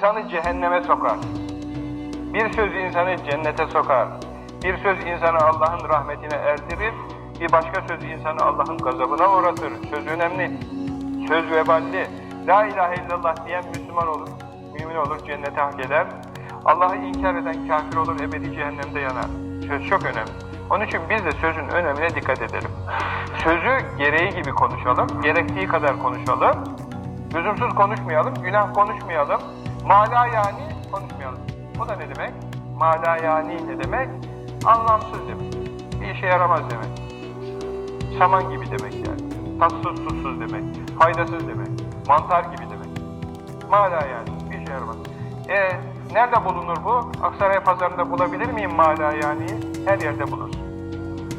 insanı cehenneme sokar. Bir söz insanı cennete sokar. Bir söz insanı Allah'ın rahmetine erdirir. Bir başka söz insanı Allah'ın gazabına uğratır. Söz önemli. Söz veballi. La ilahe illallah diyen Müslüman olur. Mümin olur, cennete hak eder. Allah'ı inkar eden kafir olur, ebedi cehennemde yanar. Söz çok önemli. Onun için biz de sözün önemine dikkat edelim. Sözü gereği gibi konuşalım, gerektiği kadar konuşalım. Lüzumsuz konuşmayalım, günah konuşmayalım. Mala yani konuşmayalım. Bu da ne demek? Mala yani ne demek? Anlamsız demek. Bir işe yaramaz demek. Saman gibi demek yani. Tatsız tuzsuz demek. Faydasız demek. Mantar gibi demek. Mala yani. Bir işe yaramaz. E, nerede bulunur bu? Aksaray pazarında bulabilir miyim mala yani? Her yerde bulursun.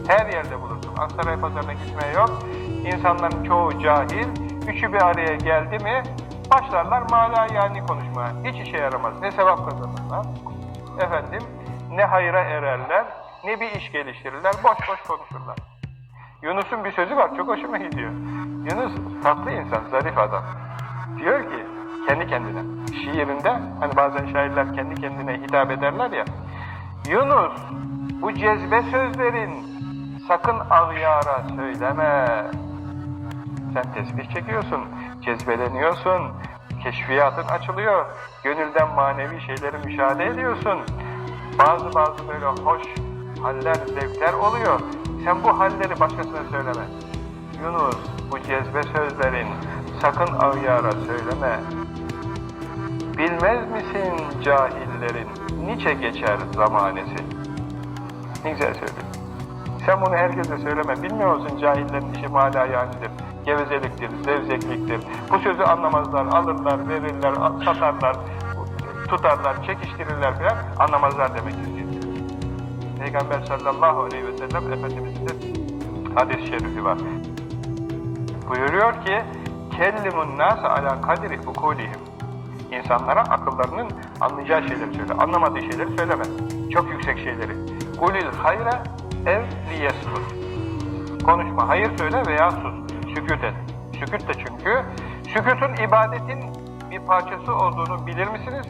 Her yerde bulursun. Aksaray pazarına gitmeye yok. İnsanların çoğu cahil. Üçü bir araya geldi mi başlarlar mala yani konuşmaya. Hiç işe yaramaz. Ne sevap kazanırlar. Efendim ne hayra ererler ne bir iş geliştirirler. Boş boş konuşurlar. Yunus'un bir sözü var çok hoşuma gidiyor. Yunus tatlı insan, zarif adam. Diyor ki kendi kendine şiirinde hani bazen şairler kendi kendine hitap ederler ya. Yunus bu cezbe sözlerin sakın ağyara söyleme. Sen tesbih çekiyorsun, cezbeleniyorsun, keşfiyatın açılıyor, gönülden manevi şeyleri müşahede ediyorsun. Bazı bazı böyle hoş haller, zevkler oluyor. Sen bu halleri başkasına söyleme. Yunus, bu cezbe sözlerin sakın ağyara söyleme. Bilmez misin cahillerin niçe geçer zamanesi? Ne güzel söylüyor. Sen bunu herkese söyleme. Bilmiyor musun cahillerin işi mala. Gevezeliktir, zevzekliktir. Bu sözü anlamazlar, alırlar, verirler, satarlar, tutarlar, çekiştirirler falan. Anlamazlar demek istiyor. Peygamber sallallahu aleyhi ve sellem Efendimiz'in hadis-i şerifi var. Buyuruyor ki, kellimun nâse ala kadri ukulihim. İnsanlara akıllarının anlayacağı şeyleri söyle. Anlamadığı şeyleri söyleme. Çok yüksek şeyleri. Kulil hayra ev liyesmur. Konuşma, hayır söyle veya sus. Sükut et. Sükut de çünkü, sükutun ibadetin bir parçası olduğunu bilir misiniz?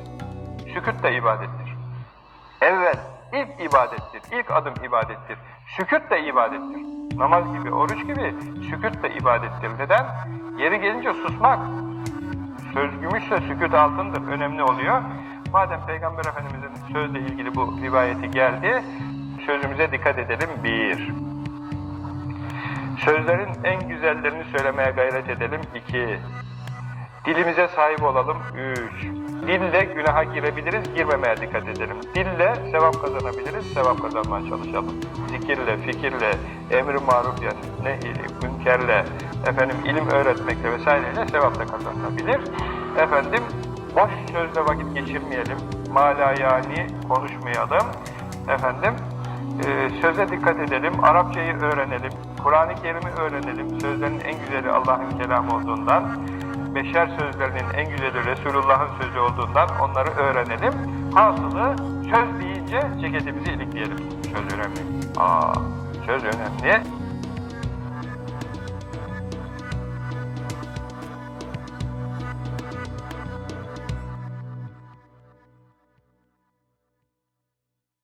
Sükut da ibadettir. Evvel, ilk ibadettir. İlk adım ibadettir. Sükut da ibadettir. Namaz gibi, oruç gibi sükut da ibadettir. Neden? Yeri gelince susmak. Söz gümüşse sükut altındır. Önemli oluyor. Madem Peygamber Efendimiz'in sözle ilgili bu rivayeti geldi, sözümüze dikkat edelim. Bir. Sözlerin en güzellerini söylemeye gayret edelim. İki. Dilimize sahip olalım. Üç. Dille günaha girebiliriz, girmemeye dikkat edelim. Dille sevap kazanabiliriz, sevap kazanmaya çalışalım. Zikirle, fikirle, emri maruf yani ne münkerle, efendim ilim öğretmekle vesaireyle sevap da kazanılabilir. Efendim boş sözle vakit geçirmeyelim. Mala yani konuşmayalım. Efendim e, söze dikkat edelim, Arapçayı öğrenelim, Kur'an-ı Kerim'i öğrenelim. Sözlerin en güzeli Allah'ın kelamı olduğundan, beşer sözlerinin en güzeli Resulullah'ın sözü olduğundan onları öğrenelim. Hasılı söz deyince ceketimizi ilikleyelim. Söz önemli. Aa, söz önemli.